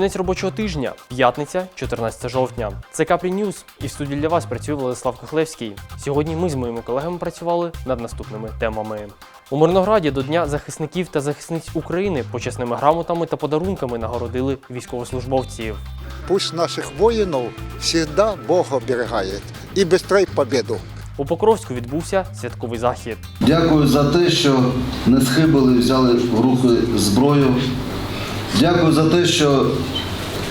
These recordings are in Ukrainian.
Кінець робочого тижня, п'ятниця, 14 жовтня. Це Капрі Ньюз, і в студії для вас працює Владислав Кохлевський. Сьогодні ми з моїми колегами працювали над наступними темами. У Мирнограді до Дня захисників та захисниць України почесними грамотами та подарунками нагородили військовослужбовців. Пусть наших воинов всегда Бог оберегает и быстрей победу. У Покровську відбувся святковий захід. Дякую за те, що не схибили, взяли в руки зброю. Дякую за те, що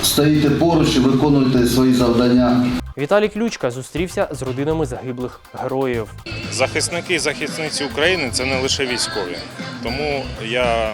стоїте поруч і виконуєте свої завдання. Віталій Ключка зустрівся з родинами загиблих героїв. Захисники і захисниці України це не лише військові. Тому я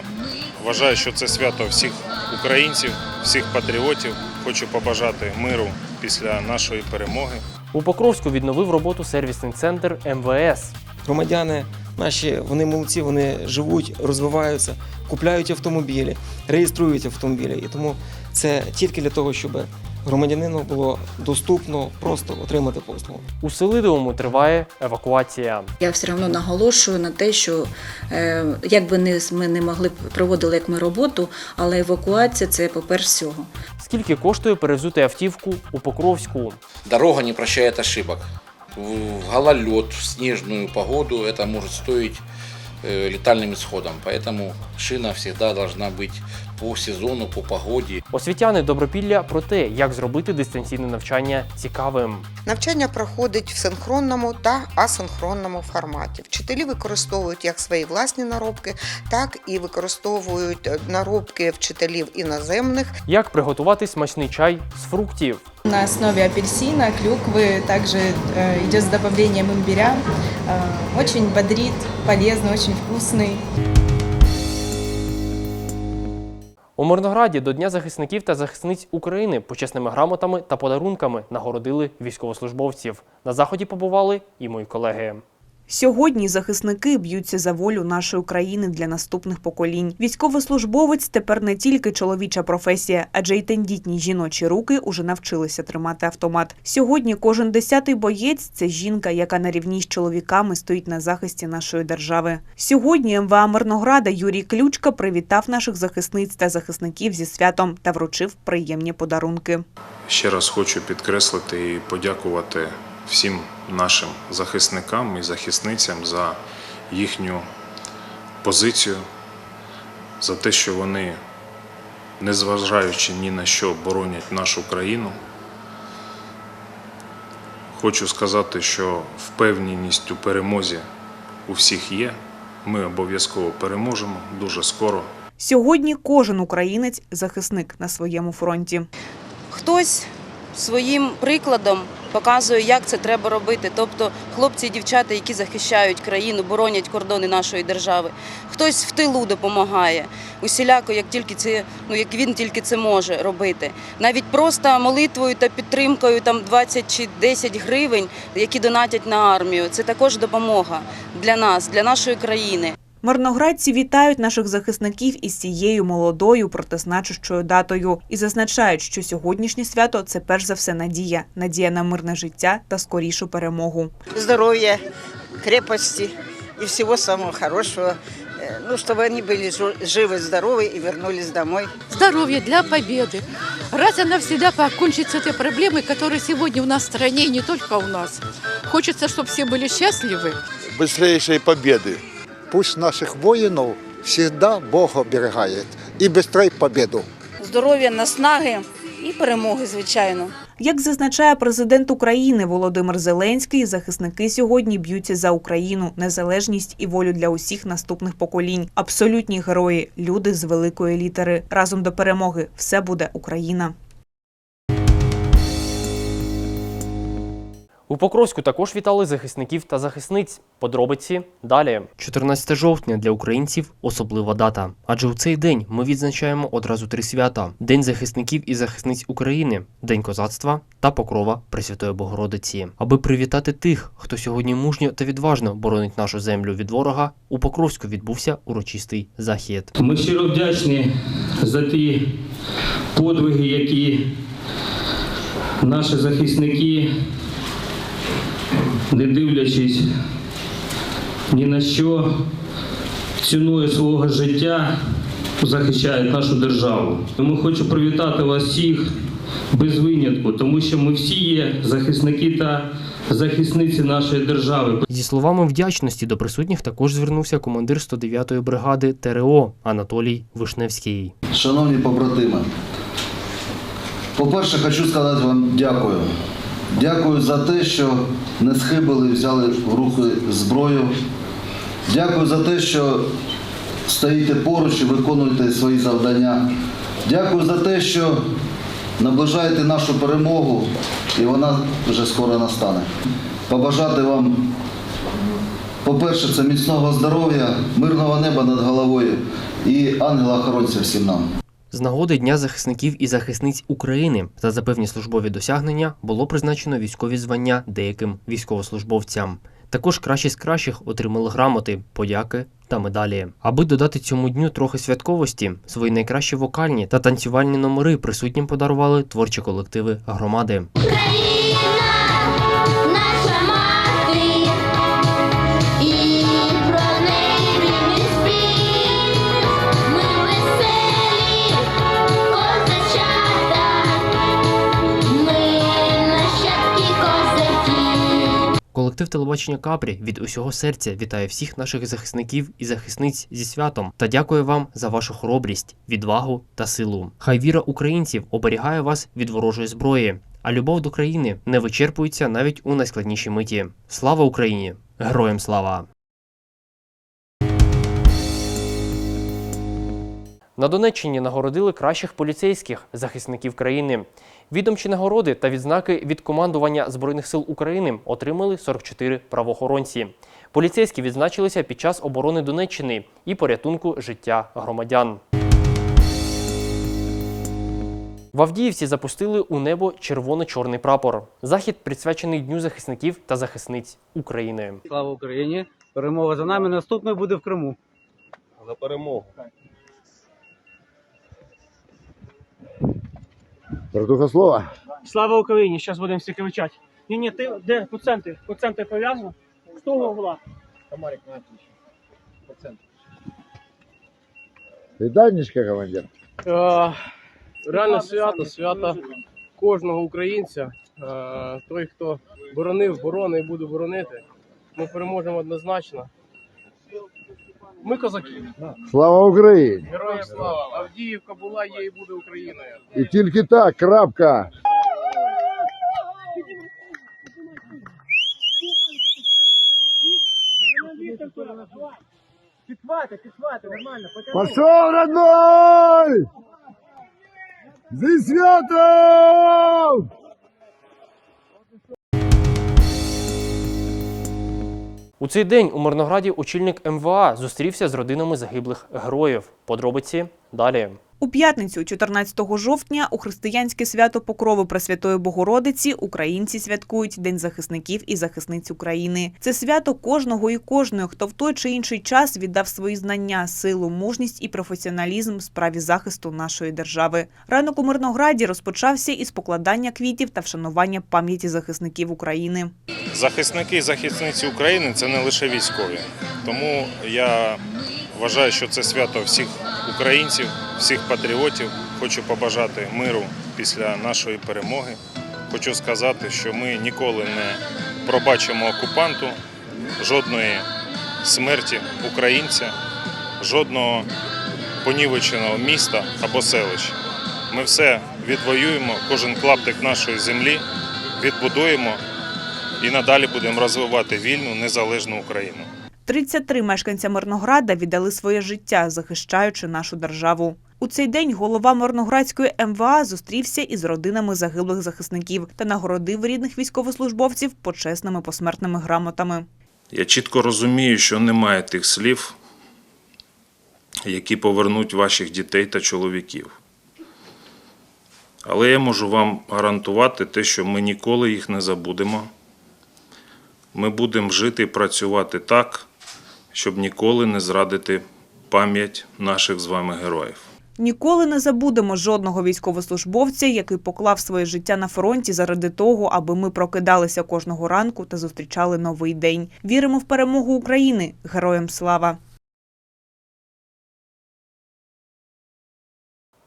вважаю, що це свято всіх українців, всіх патріотів. Хочу побажати миру після нашої перемоги. У Покровську відновив роботу сервісний центр МВС. Громадяни наші вони молодці, вони живуть, розвиваються, купляють автомобілі, реєструють автомобілі. І тому це тільки для того, щоб громадянину було доступно просто отримати послугу. У Селидовому триває евакуація. Я все одно наголошую на те, що е, як би не ми не могли б проводили як ми роботу, але евакуація це по-перше всього. Скільки коштує перевзути автівку у Покровську? Дорога не прощает ошибок В гололед, в снежную погоду это может стоить э, летальным исходом. Поэтому шина всегда должна быть по сезону, по погоде. Освітяни Добропілля про те, як зробити дистанційне навчання цікавим. Навчання проходить в синхронному та асинхронному форматі. Вчителі використовують як свої власні наробки, так і використовують е, наробки вчителів іноземних. Як приготувати смачний чай з фруктів? На основе апельсина, клюквы, также э, идет с добавлением имбиря. Э, очень бодрит, полезно, очень вкусный. У Мирнограді до Дня захисників та захисниць України почесними грамотами та подарунками нагородили військовослужбовців. На заході побували і мої колеги. Сьогодні захисники б'ються за волю нашої країни для наступних поколінь. Військовослужбовець тепер не тільки чоловіча професія, адже й тендітні жіночі руки уже навчилися тримати автомат. Сьогодні кожен десятий боєць це жінка, яка на рівні з чоловіками стоїть на захисті нашої держави. Сьогодні МВА Мирнограда Юрій Ключка привітав наших захисниць та захисників зі святом та вручив приємні подарунки. Ще раз хочу підкреслити і подякувати всім нашим захисникам і захисницям за їхню позицію, за те, що вони, незважаючи ні на що, боронять нашу країну. Хочу сказати, що впевненість у перемозі у всіх є. Ми обов'язково переможемо дуже скоро. Сьогодні кожен українець захисник на своєму фронті. хтось своїм прикладом показує, як це треба робити. Тобто хлопці і дівчата, які захищають країну, боронять кордони нашої держави. Хтось в тилу допомагає. Усіляко, як тільки це, ну як він тільки це може робити. Навіть просто молитвою та підтримкою там 20 чи 10 гривень, які донатять на армію. Це також допомога для нас, для нашої країни. Мирноградці вітають наших захисників із цією молодою протизначущою датою і зазначають, що сьогоднішнє свято це перш за все надія, надія на мирне життя та скорішу перемогу. Здоров'я, крепості і всього самого хорошого. Е, Ну, щоб вони були живі, здорові і вернулись домой. Здоровья для победы. Раз и навсегда покончить с этой проблемой, которая сегодня у нас в стране и не только у нас. Хочется, чтобы все были счастливы. Быстрейшей победы. Пусть наших воинов всегда Бог оберегает и быстрей победу. Здоров'я, наснаги і перемоги, звичайно. Як зазначає президент України Володимир Зеленський, захисники сьогодні б'ються за Україну, незалежність і волю для усіх наступних поколінь. Абсолютні герої, люди з великої літери. Разом до перемоги все буде Україна. У Покровську також вітали захисників та захисниць. Подробиці далі. 14 жовтня для українців особлива дата. Адже у цей день ми відзначаємо одразу три свята: День захисників і захисниць України, День козацтва та Покрова Пресвятої Богородиці. Аби привітати тих, хто сьогодні мужньо та відважно боронить нашу землю від ворога. У Покровську відбувся урочистий захід. Ми щиро вдячні за ті подвиги, які наші захисники, не дивлячись ні на що, ціною свого життя захищають нашу державу. Тому хочу привітати вас всіх без винятку, тому що ми всі є захисники та захисниці нашої держави. Зі словами вдячності до присутніх також звернувся командир 109-ї бригади ТРО Анатолій Вишневський. Шановні побратими, по-перше, хочу сказати вам дякую. Дякую за те, що не схибили, взяли в руки зброю. Дякую за те, що стоїте поруч і виконуєте свої завдання. Дякую за те, що наближаєте нашу перемогу, і вона вже скоро настане. Побажати вам по-перше, це міцного здоров'я, мирного неба над головою і ангела-охоронця всім нам. З нагоди Дня захисників і захисниць України за запевні службові досягнення було призначено військові звання деяким військовослужбовцям. Також кращі з кращих отримали грамоти, подяки та медалі. Аби додати цьому дню трохи святковості, свої найкращі вокальні та танцювальні номери присутнім подарували творчі колективи громади. Колектив телебачення Капрі від усього серця вітає всіх наших захисників і захисниць зі святом та дякує вам за вашу хоробрість, відвагу та силу. Хай віра українців оберігає вас від ворожої зброї, а любов до країни не вичерпується навіть у найскладнішій миті. Слава Україні! Героям слава! На Донеччині нагородили кращих поліцейських захисників країни. Відомчі нагороди та відзнаки від командування Збройних сил України отримали 44 правоохоронці. Поліцейські відзначилися під час оборони Донеччини і порятунку життя громадян. В Авдіївці запустили у небо червоно-чорний прапор. Захід присвячений Дню захисників та захисниць України. Слава Україні! Перемога за нами. Наступний буде в Криму. За перемогу. Братуха слова. Слава Україні! Зараз будемо всі кричати. Ні, ні, ти де по центрі? По центрі пов'язано? З того угла. Комарик на. По центру. Командир. Е, реально свято, свято кожного українця. Е, той, хто боронив, боронить і буде боронити. Ми переможемо однозначно. Ми козаки. Слава Україні! Героям слава! Авдіївка була, є і буде Україною. І тільки так, крапка. Підхвати, підхвати, нормально. Пошел, родной! Зі святом! У цей день у Мирнограді очільник МВА зустрівся з родинами загиблих героїв. Подробиці далі. У п'ятницю, 14 жовтня, у християнське свято Покрови Пресвятої Богородиці українці святкують День захисників і захисниць України. Це свято кожного і кожної, хто в той чи інший час віддав свої знання, силу, мужність і професіоналізм в справі захисту нашої держави. Ранок у Мирнограді розпочався із покладання квітів та вшанування пам'яті захисників України. Захисники і захисниці України це не лише військові. Тому я вважаю, що це свято всіх українців, всіх патріотів. Хочу побажати миру після нашої перемоги. Хочу сказати, що ми ніколи не пробачимо окупанту жодної смерті українця, жодного понівеченого міста або селища. Ми все відвоюємо, кожен клаптик нашої землі відбудуємо і надалі будемо розвивати вільну незалежну Україну. 33 мешканця Мирнограда віддали своє життя, захищаючи нашу державу. У цей день голова Мирноградської МВА зустрівся із родинами загиблих захисників та нагородив рідних військовослужбовців почесними посмертними грамотами. Я чітко розумію, що немає тих слів, які повернуть ваших дітей та чоловіків. Але я можу вам гарантувати те, що ми ніколи їх не забудемо. Ми будемо жити і працювати так, щоб ніколи не зрадити пам'ять наших з вами героїв. Ніколи не забудемо жодного військовослужбовця, який поклав своє життя на фронті заради того, аби ми прокидалися кожного ранку та зустрічали новий день. Віримо в перемогу України. Героям слава!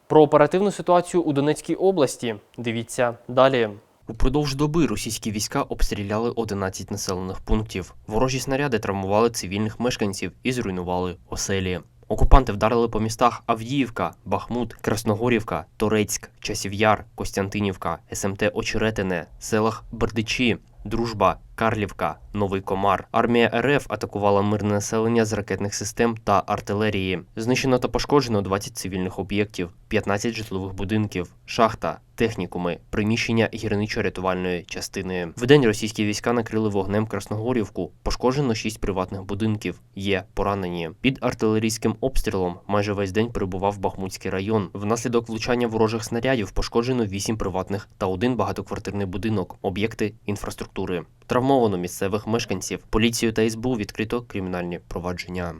Про оперативну ситуацію у Донецькій області дивіться далі. Упродовж доби російські війська обстріляли 11 населених пунктів. Ворожі снаряди травмували цивільних мешканців і зруйнували оселі. Окупанти вдарили по містах Авдіївка, Бахмут, Красногорівка, Торецьк, Часів'яр, Костянтинівка, СМТ Очеретине, селах Бердичі, Дружба, Карлівка, Новий Комар. Армія РФ атакувала мирне населення з ракетних систем та артилерії. Знищено та пошкоджено 20 цивільних об'єктів, 15 житлових будинків, шахта, технікуми, приміщення гірничо-рятувальної частини. Вдень російські війська накрили вогнем Красногорівку. Пошкоджено 6 приватних будинків. Є поранені. Під артилерійським обстрілом майже весь день перебував Бахмутський район. Внаслідок влучання ворожих снарядів пошкоджено 8 приватних та один багатоквартирний будинок, об'єкти інфраструктури. Травмовано місцевих мешканців. Поліцію та СБУ відкрито кримінальні провадження.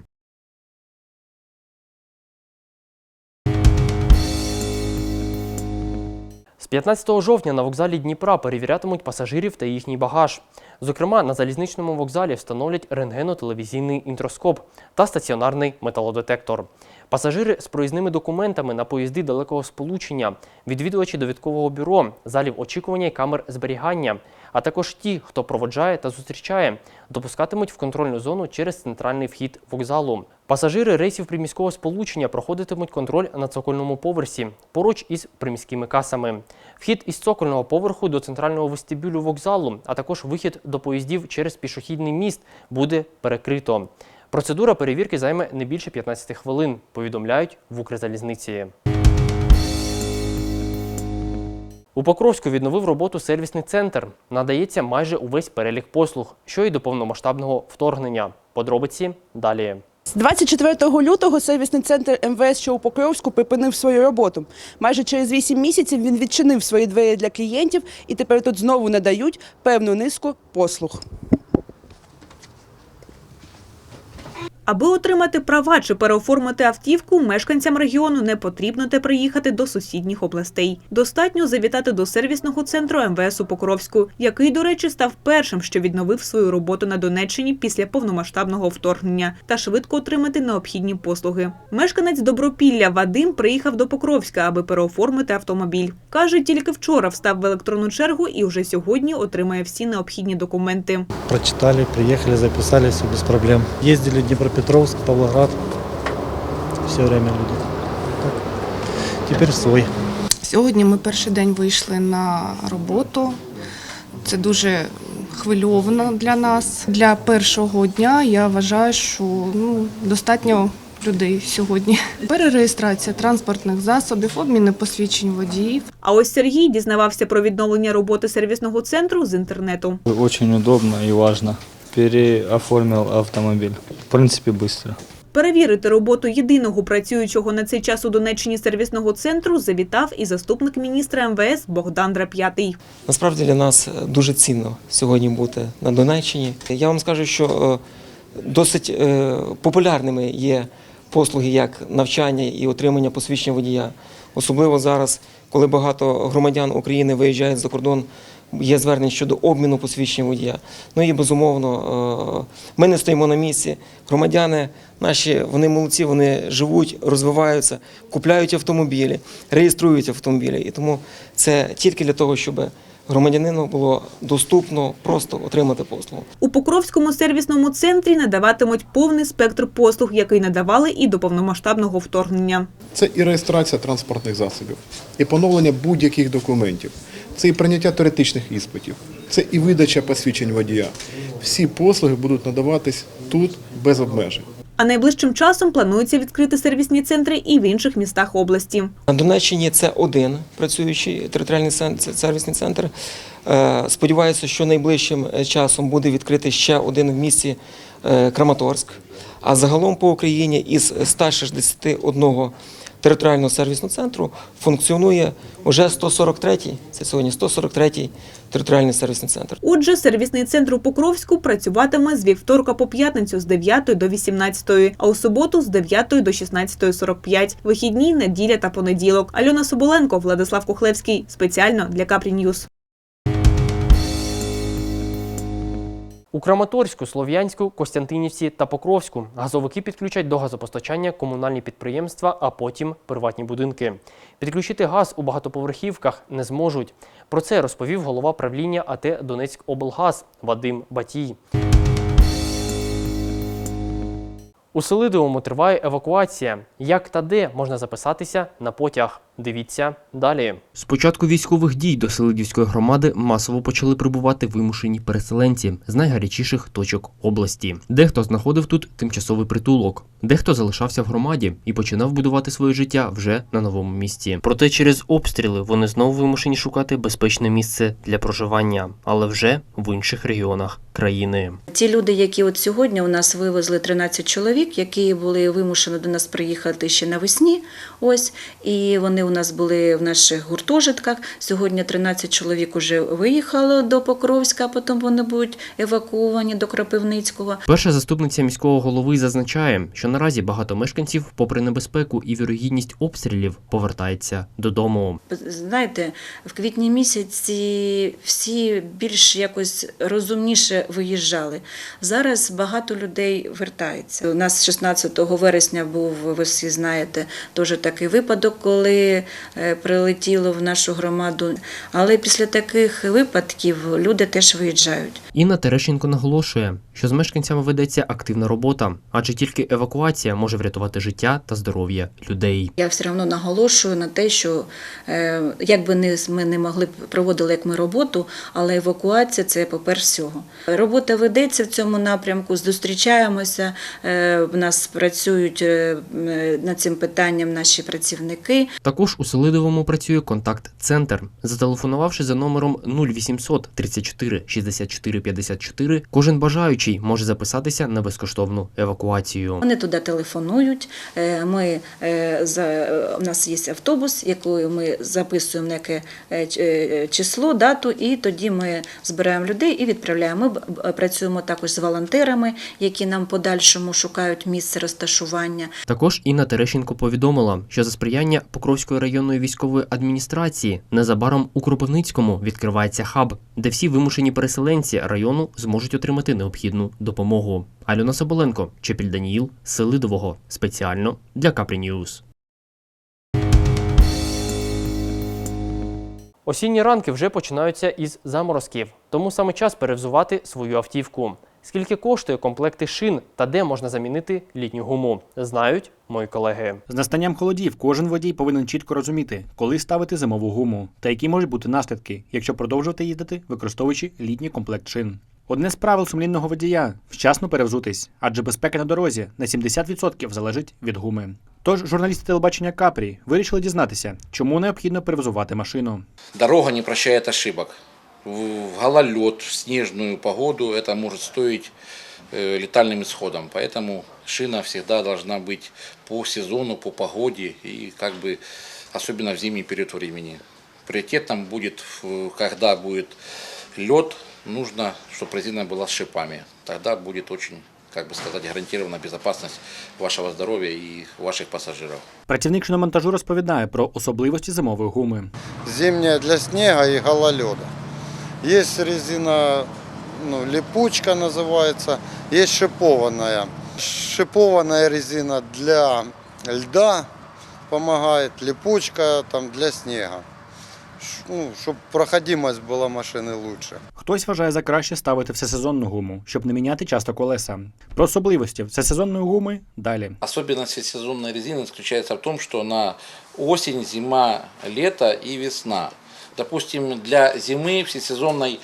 З 15 жовтня на вокзалі Дніпра перевірятимуть пасажирів та їхній багаж. Зокрема, на залізничному вокзалі встановлять рентгено-телевізійний інтроскоп та стаціонарний металодетектор. Пасажири з проїзними документами на поїзди далекого сполучення, відвідувачі довідкового бюро, залів очікування і камер зберігання, а також ті, хто проводжає та зустрічає, допускатимуть в контрольну зону через центральний вхід вокзалу. Пасажири рейсів приміського сполучення проходитимуть контроль на цокольному поверсі поруч із приміськими касами. Вхід із цокольного поверху до центрального вестибюлю вокзалу, а також вихід до поїздів через пішохідний міст буде перекрито. Процедура перевірки займе не більше 15 хвилин, повідомляють в Укрзалізниці. У Покровську відновив роботу сервісний центр. Надається майже увесь перелік послуг, що й до повномасштабного вторгнення. Подробиці далі. З 24 лютого сервісний центр МВС, що у Покровську, припинив свою роботу. Майже через 8 місяців він відчинив свої двері для клієнтів і тепер тут знову надають певну низку послуг. Аби отримати права чи переоформити автівку, мешканцям регіону не потрібно те приїхати до сусідніх областей. Достатньо завітати до сервісного центру МВС у Покровську, який, до речі, став першим, що відновив свою роботу на Донеччині після повномасштабного вторгнення, та швидко отримати необхідні послуги. Мешканець Добропілля Вадим приїхав до Покровська, аби переоформити автомобіль. Каже, тільки вчора встав в електронну чергу і вже сьогодні отримає всі необхідні документи. Прочитали, приехали, записали, все без проблем. Ездили в Днепропетровск, Павлоград. Все время люди. Так, Теперь свой. Сьогодні ми перший день вийшли на роботу. Це дуже хвильовано для нас. Для першого дня я вважаю, що ну, достатньо людей сьогодні. Перереєстрація транспортних засобів, обміни посвідчень водіїв. А ось Сергій дізнавався про відновлення роботи сервісного центру з інтернету. Очень удобно и важно. Переоформил автомобиль. В принципе, быстро. Перевірити роботу єдиного працюючого на цей час у Донеччині сервісного центру завітав і заступник міністра МВС Богдан Драп'ятий. Насправді для нас дуже цінно сьогодні бути на Донеччині. Я вам скажу, що е, досить е, популярними є послуги як навчання і отримання посвідчення водія. Особливо зараз, коли багато громадян України виїжджають за кордон, є звернення щодо обміну посвідчення водія. Ну і безумовно, е, ми не стоїмо на місці. Громадяни наші вони молодці, вони живуть, розвиваються, купляють автомобілі, реєструють автомобілі. І тому це тільки для того, щоб громадянину було доступно просто отримати послугу. У Покровському сервісному центрі надаватимуть повний спектр послуг, який надавали і до повномасштабного вторгнення. Це і реєстрація транспортних засобів, і поновлення будь-яких документів, це і прийняття теоретичних іспитів, це і видача посвідчень водія. Всі послуги будуть надаватись тут без обмежень. А найближчим часом планується відкрити сервісні центри і в інших містах області. На Донеччині це один працюючий територіальний сервісний центр. Е, Сподіваюся, що найближчим е, часом буде відкритий ще один в місті е, Краматорськ. А загалом по Україні із 161 територіального сервісного центру функціонує вже 143-й, це сьогодні 143-й територіальний сервісний центр. Отже, сервісний центр у Покровську працюватиме з вівторка по п'ятницю з 9 до 18, а у суботу з 9 до 16.45. Вихідні, неділя та понеділок. Альона Соболенко, Владислав Кухлевський. Спеціально для Капрі Ньюс. У Краматорську, Слов'янську, Костянтинівці та Покровську газовики підключать до газопостачання комунальні підприємства, а потім приватні будинки. Підключити газ у багатоповерхівках не зможуть. Про це розповів голова правління АТ Донецькоблгаз Вадим Батій. У Селидовому триває евакуація. Як та де можна записатися на потяг? Дивіться далі. З початку військових дій до Селидівської громади масово почали прибувати вимушені переселенці з найгарячіших точок області. Дехто знаходив тут тимчасовий притулок, дехто залишався в громаді і починав будувати своє життя вже на новому місці. Проте через обстріли вони знову вимушені шукати безпечне місце для проживання, але вже в інших регіонах країни. Ті люди, які от сьогодні у нас вивезли 13 чоловік, які були вимушені до нас приїхати ще навесні. Ось і вони у нас були в наших гуртожитках. Сьогодні 13 чоловік уже виїхало до Покровська, а потім вони будуть евакуовані до Кропивницького. Перша заступниця міського голови зазначає, що наразі багато мешканців, попри небезпеку і вірогідність обстрілів, повертається додому. Знаєте, в квітні місяці всі більш якось розумніше виїжджали. Зараз багато людей вертається. У нас 16 вересня був, ви всі знаєте, теж такий випадок, коли е, прилетіло в нашу громаду. Але після таких випадків люди теж виїжджають. Інна Терещенко наголошує, що з мешканцями ведеться активна робота, адже тільки евакуація може врятувати життя та здоров'я людей. Я все одно наголошую на те, що е, як би ми не могли проводили як ми роботу, але евакуація це попер всього. Робота ведеться в цьому напрямку. Зустрічаємося. е, В нас працюють над цим питанням наші працівники. Також у Селидовому працює контакт-центр. Зателефонувавши за номером 0800 34 64 54, кожен бажаючий може записатися на безкоштовну евакуацію. Вони туди телефонують. е, Ми е, у нас є автобус, який ми записуємо яке е, число, дату, і тоді ми збираємо людей і відправляємо. Ми працюємо також з волонтерами, які нам подальшому шукають місце розташування. Також Інна Терещенко повідомила, що за сприяння Покровської районної військової адміністрації незабаром у Кропивницькому відкривається хаб, де всі вимушені переселенці району зможуть отримати необхідну допомогу. Альона Соболенко, Чепіль Даніїл, Селидового, спеціально для Капрі Ньюз. Осінні ранки вже починаються із заморозків, тому саме час перевзувати свою автівку. Скільки коштує комплекти шин та де можна замінити літню гуму, знають мої колеги. З настанням холодів кожен водій повинен чітко розуміти, коли ставити зимову гуму та які можуть бути наслідки, якщо продовжувати їздити, використовуючи літній комплект шин. Одне з правил сумлінного водія вчасно перевзутись, адже безпека на дорозі на 70% залежить від гуми. Тож журналісти телебачення Капрі вирішили дізнатися, чому необхідно перевзувати машину. Дорога не прощает ошибок В в гололед, в снежную погоду это может стоить э, летальным исходом. Поэтому шина всегда должна быть по сезону, по погоде и как бы особенно в зимний период времени. Приоритетом будет, в- когда будет лед, нужно, чтобы резина была с шипами. Тогда будет очень, как бы сказать, гарантирована безопасность вашего здоровья и ваших пассажиров. Працівник шиномонтажу розповідає про особливості зимової гуми. Зимняя для снега и гололеда. Есть резина, ну, липучка называется, есть шипованная. Шипованная резина для льда помогает, липучка там для снега. Ш- Ну, чтобы проходимость была машины лучше. Хтось вважає за краще ставити всесезонну гуму, щоб не міняти часто колеса. Про особливості всесезонної гуми далі. Особенность сезонной резины заключается в том, что на осень, зима, лето и весна. Допустим, для зимы всесезонной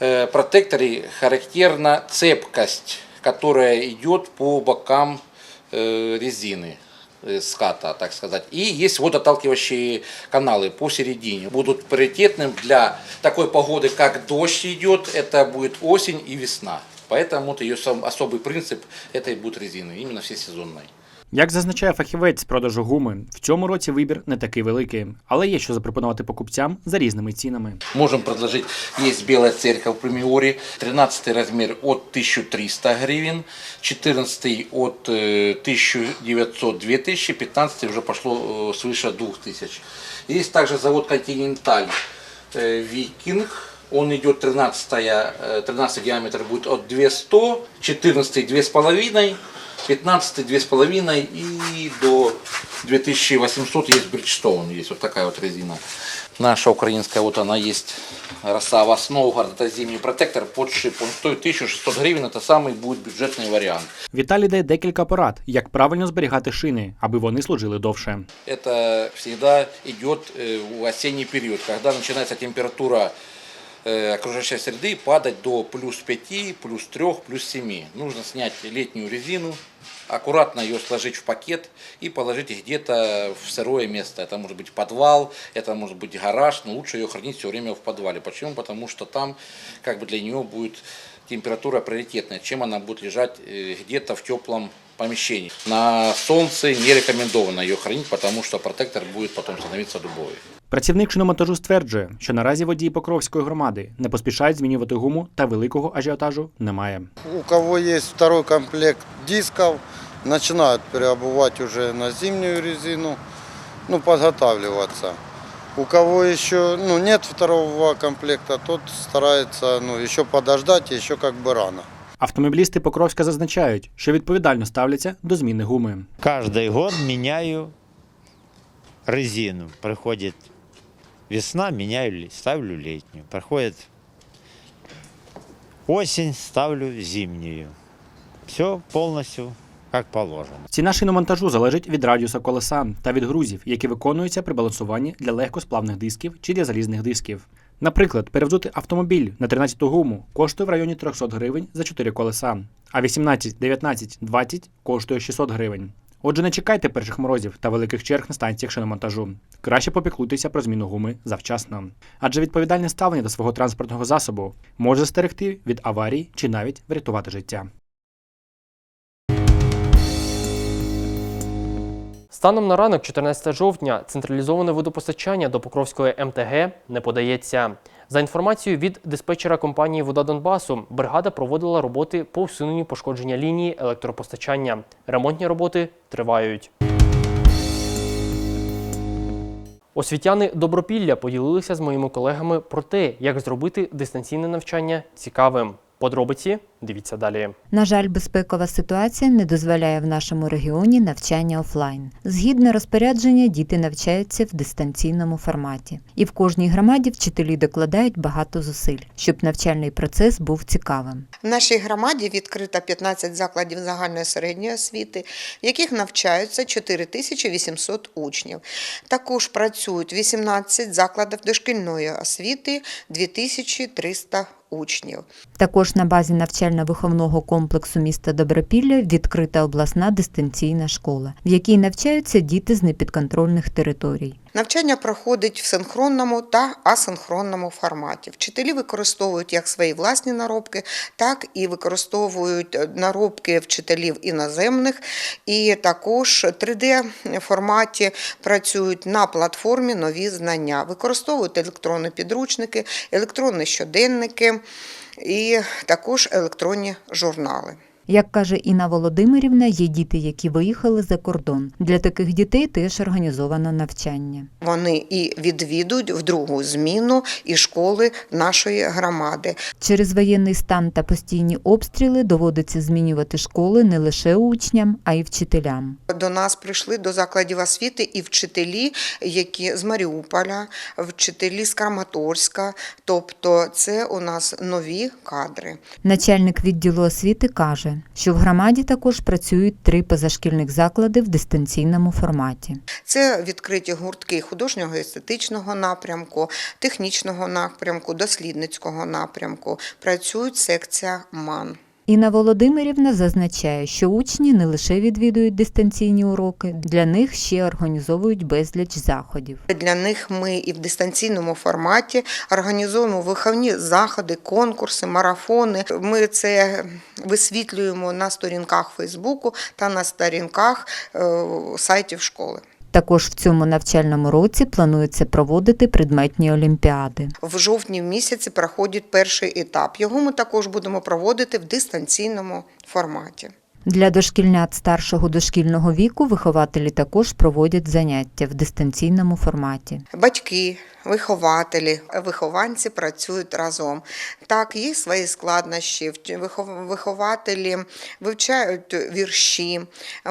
э, протекторе характерна цепкость, которая идет по бокам э, резины э, ската, так сказать. И есть водоотталкивающие каналы посередине. Будут приоритетным для такой погоды, как дождь идет, это будет осень и весна. Поэтому вот ее особый принцип этой будет резины, именно всесезонной. Як зазначає фахівець з продажу гуми, в цьому році вибір не такий великий, але є що запропонувати покупцям за різними цінами. Можем предложить, есть белая церковь в Примиоре, 13 размер от 1300 гривен, 14 от э, 1900 2000, 15 уже пошло э, свыше 2000. Есть также завод Континенталь э, Викинг, Он идет 13, э, 13 диаметр будет от 200, 14 2,5, 15 2,5 и до 2800 есть Bridgestone, есть вот такая вот резина. Наша украинская, вот она есть, Росава Сноугард, это зимний протектор под шип, он стоит 1600 гривен, это самый будет бюджетный вариант. Віталій дає декілька порад, як правильно зберігати шини, аби вони служили довше. это всегда идет э, в осенний период, когда начинается температура э, окружающей среды падать до плюс 5, плюс 3, плюс 7. Нужно снять летнюю резину, аккуратно ее сложить в пакет и положить где-то в сырое место. Это может быть подвал, это может быть гараж, но лучше ее хранить все время в подвале. Почему? Потому что там как бы для нее будет температура приоритетная, чем она будет лежать э, где-то в теплом помещении. На солнце не рекомендовано ее хранить, потому что протектор будет потом становиться дубовый. Працівник шиномонтажу стверджує, що наразі водії Покровської громади не поспішають змінювати гуму та великого ажіотажу немає. У кого есть второй комплект дисков, начинают переобувать уже на зимнюю резину, ну, подготавливаться. У кого еще ну, нет второго комплекта, тот старается ну, еще подождать, еще как бы рано. Автомобілісти Покровська зазначають, що відповідально ставляться до зміни гуми. Каждый год меняю резину. Приходит весна, меняю, ставлю летнюю. Проходит осень, ставлю зимнюю. Все полностью как положено. Ціна шиномонтажу залежить від радіуса колеса та від грузів, які виконуються при балансуванні для легкосплавних дисків чи для залізних дисків. Наприклад, перевзути автомобіль на 13-ту гуму коштує в районі 300 гривень за 4 колеса, а 18, 19, 20 коштує 600 гривень. Отже, не чекайте перших морозів та великих черг на станціях шиномонтажу. Краще попіклуйтеся про зміну гуми завчасно. Адже відповідальне ставлення до свого транспортного засобу може застерегти від аварій чи навіть врятувати життя. Станом на ранок, 14 жовтня, централізоване водопостачання до Покровської МТГ не подається. За інформацією від диспетчера компанії Вода Донбасу, бригада проводила роботи по усуненню пошкодження лінії електропостачання. Ремонтні роботи тривають. Освітяни Добропілля поділилися з моїми колегами про те, як зробити дистанційне навчання цікавим. Подробиці дивіться далі. На жаль, безпекова ситуація не дозволяє в нашому регіоні навчання офлайн. Згідно розпорядження, діти навчаються в дистанційному форматі, і в кожній громаді вчителі докладають багато зусиль, щоб навчальний процес був цікавим. В нашій громаді відкрито 15 закладів загальної середньої освіти, в яких навчаються 4800 учнів. Також працюють 18 закладів дошкільної освіти, 2300 учнів. Також на базі навчально-виховного комплексу міста Добропілля відкрита обласна дистанційна школа, в якій навчаються діти з непідконтрольних територій. Навчання проходить в синхронному та асинхронному форматі. Вчителі використовують як свої власні наробки, так і використовують е, наробки вчителів іноземних, і також 3D форматі працюють на платформі нові знання. Використовують електронні підручники, електронні щоденники і також електронні журнали. Як каже Інна Володимирівна, є діти, які виїхали за кордон. Для таких дітей теж організовано навчання. Вони і відвідують в другу зміну і школи нашої громади. Через воєнний стан та постійні обстріли доводиться змінювати школи не лише учням, а й вчителям. До нас прийшли до закладів освіти і вчителі, які з Маріуполя, вчителі з Краматорська. Тобто, це у нас нові кадри. Начальник відділу освіти каже, що в громаді також працюють три позашкільних заклади в дистанційному форматі. Це відкриті гуртки художнього естетичного напрямку, технічного напрямку, дослідницького напрямку. Працюють секція МАН. Інна Володимирівна зазначає, що учні не лише відвідують дистанційні уроки, для них ще організовують безліч заходів. Для них ми і в дистанційному форматі організуємо виховні заходи, конкурси, марафони. Ми це висвітлюємо на сторінках Фейсбуку та на сторінках е, сайтів школи. Також в цьому навчальному році планується проводити предметні олімпіади. В жовтні місяці проходить перший етап. Його ми також будемо проводити в дистанційному форматі. Для дошкільнят старшого дошкільного віку вихователі також проводять заняття в дистанційному форматі. Батьки, вихователі, вихованці працюють разом. Так, є свої складнощі. Вихователі вивчають вірші,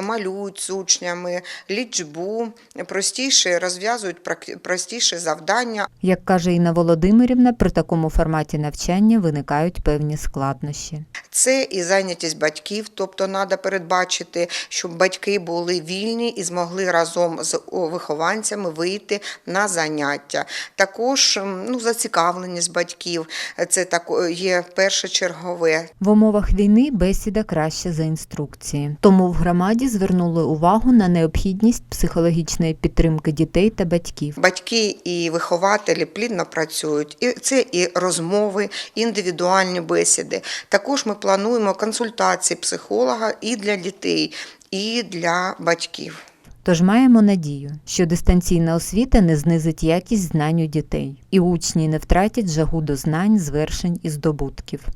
малюють з учнями, лічбу, простіше розв'язують простіше завдання. Як каже Інна Володимирівна, при такому форматі навчання виникають певні складнощі. Це і зайнятість батьків, тобто треба передбачити, щоб батьки були вільні і змогли разом з вихованцями вийти на заняття. Також ну, зацікавленість батьків це так є першочергове. В умовах війни бесіда краще за інструкції. Тому в громаді звернули увагу на необхідність психологічної підтримки дітей та батьків. Батьки і вихователі плідно працюють. І це і розмови, і індивідуальні бесіди. Також ми плануємо консультації психолога і для дітей, і для батьків. Тож маємо надію, що дистанційна освіта не знизить якість знань у дітей, і учні не втратять жагу до знань, звершень і здобутків.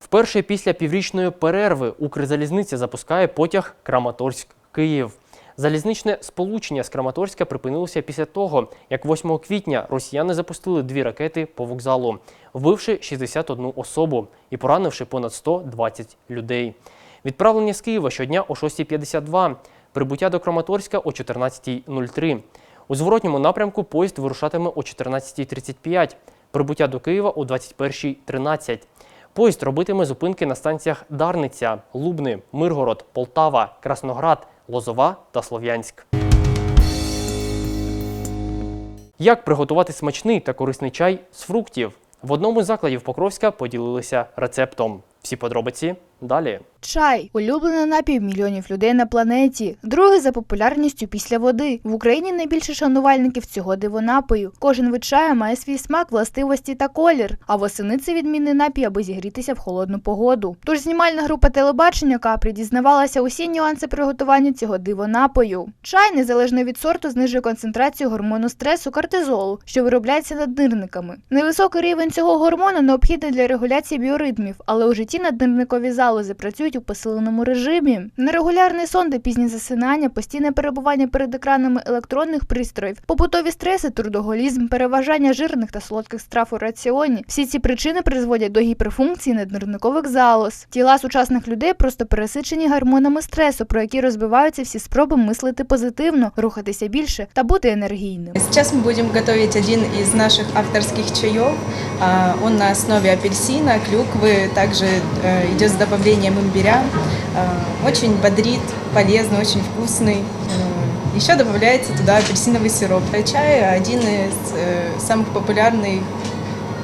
Вперше після піврічної перерви Укрзалізниця запускає потяг Краматорськ-Київ. Залізничне сполучення з Краматорська припинилося після того, як 8 квітня росіяни запустили дві ракети по вокзалу, вбивши 61 особу і поранивши понад 120 людей. Відправлення з Києва щодня о 6.52, прибуття до Краматорська о 14.03. У зворотньому напрямку поїзд вирушатиме о 14.35, прибуття до Києва о 21.13. Поїзд робитиме зупинки на станціях Дарниця, Лубни, Миргород, Полтава, Красноград, Лозова та Слов'янськ. Як приготувати смачний та корисний чай з фруктів? В одному з закладів Покровська поділилися рецептом. Всі подробиці далі. Чай улюблений напій мільйонів людей на планеті. Другий за популярністю після води. В Україні найбільше шанувальників цього дивонапою. Кожен вид чаю має свій смак, властивості та колір. А восени це відмінний напій, аби зігрітися в холодну погоду. Тож знімальна група телебачення Капрі дізнавалася усі нюанси приготування цього дивонапою. Чай, незалежно від сорту, знижує концентрацію гормону стресу кортизолу, що виробляється наднирниками. Невисокий рівень цього гормону необхідний для регуляції біоритмів, але у житті наднирникові залози працюють у посиленому режимі. Нерегулярний сон та пізні засинання, постійне перебування перед екранами електронних пристроїв, побутові стреси, трудоголізм, переважання жирних та солодких страв у раціоні. Всі ці причини призводять до гіперфункції наднирникових залоз. Тіла сучасних людей просто пересичені гормонами стресу, про які розбиваються всі спроби мислити позитивно, рухатися більше та бути енергійним. Сейчас мы будем готовить один из наших авторских чаев. А, Он на основе апельсина, клюквы, также э, идет с добавлением имбиря. А, Очень бодрит, полезный, очень вкусный. Э, Еще добавляется туда апельсиновый сироп. Чай один из э, самых популярных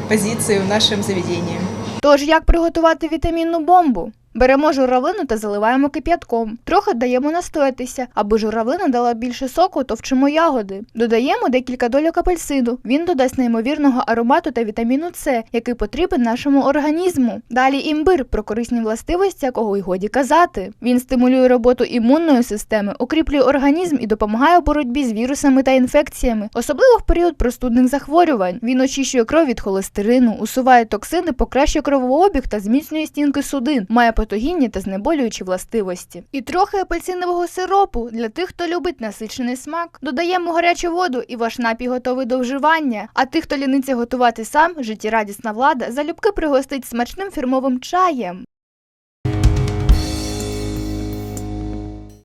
позиций в нашем заведении. Тож як приготувати вітамінну бомбу? Беремо журавлину та заливаємо кип'ятком. Трохи даємо настоятися. Аби журавлина дала більше соку, товчимо ягоди. Додаємо декілька дольок апельсину. Він додасть неймовірного аромату та вітаміну С, який потрібен нашому організму. Далі імбир про корисні властивості, якого й годі казати. Він стимулює роботу імунної системи, укріплює організм і допомагає у боротьбі з вірусами та інфекціями, особливо в період простудних захворювань. Він очищує кров від холестерину, усуває токсини, покращує кровообіг та зміцнює стінки судин. Має патогінні та знеболюючі властивості. І трохи апельсинового сиропу для тих, хто любить насичений смак. Додаємо гарячу воду, і ваш напій готовий до вживання. А тих, хто ліниться готувати сам, життєрадісна влада залюбки пригостить смачним фірмовим чаєм.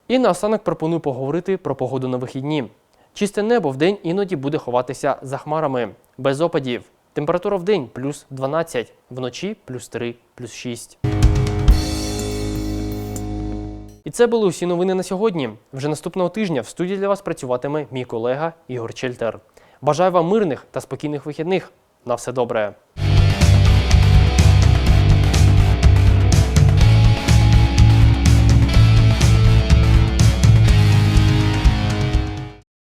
І наостанок пропоную поговорити про погоду на вихідні. Чисте небо вдень іноді буде ховатися за хмарами, без опадів. Температура вдень плюс 12, вночі плюс 3, плюс 6. І це були усі новини на сьогодні. Вже наступного тижня в студії для вас працюватиме мій колега Ігор Чельтер. Бажаю вам мирних та спокійних вихідних. На все добре.